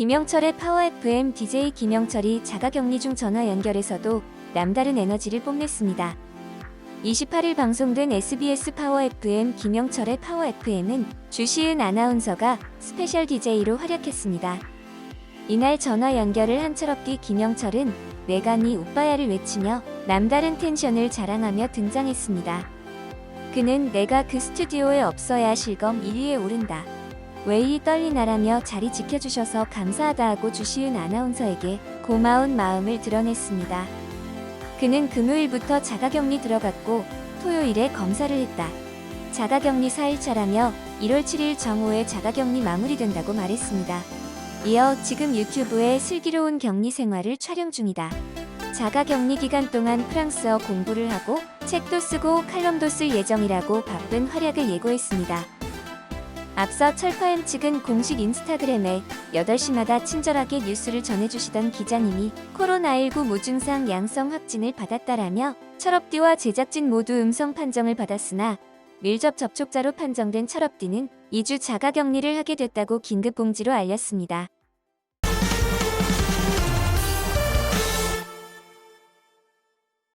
김영철의 파워 FM DJ 김영철이 자가격리 중 전화 연결에서도 남다른 에너지를 뽐냈습니다. 28일 방송된 SBS 파워 FM 김영철의 파워 FM은 주시은 아나운서가 스페셜 DJ로 활약했습니다. 이날 전화 연결을 한 철없디 김영철은 네 오빠야를 외치며 남다른 텐션을 자랑하며 등장했습니다. 그는 내가 그 스튜디오에 없어야 실검 1위에 오른다. 왜이 떨리나라며 자리 지켜주셔서 감사하다 하고 주시은 아나운서에게 고마운 마음을 드러냈습니다. 그는 금요일부터 자가격리 들어갔고 토요일에 검사를 했다. 자가격리 4일차라며 1월 7일 정오에 자가격리 마무리된다고 말했습니다. 이어 지금 유튜브에 슬기로운 격리 생활을 촬영 중이다. 자가 격리 기간 동안 프랑스어 공부를 하고 책도 쓰고 칼럼도 쓸 예정이라고 바쁜 활약을 예고했습니다. 앞서 철파엠 측은 공식 인스타그램에 8시마다 친절하게 뉴스를 전해주시던 기자님이 코로나19 무증상 양성 확진을 받았다라며 철업디와 제작진 모두 음성 판정을 받았으나 밀접 접촉자로 판정된 철업디는 2주 자가 격리를 하게 됐다고 긴급 공지로 알렸습니다.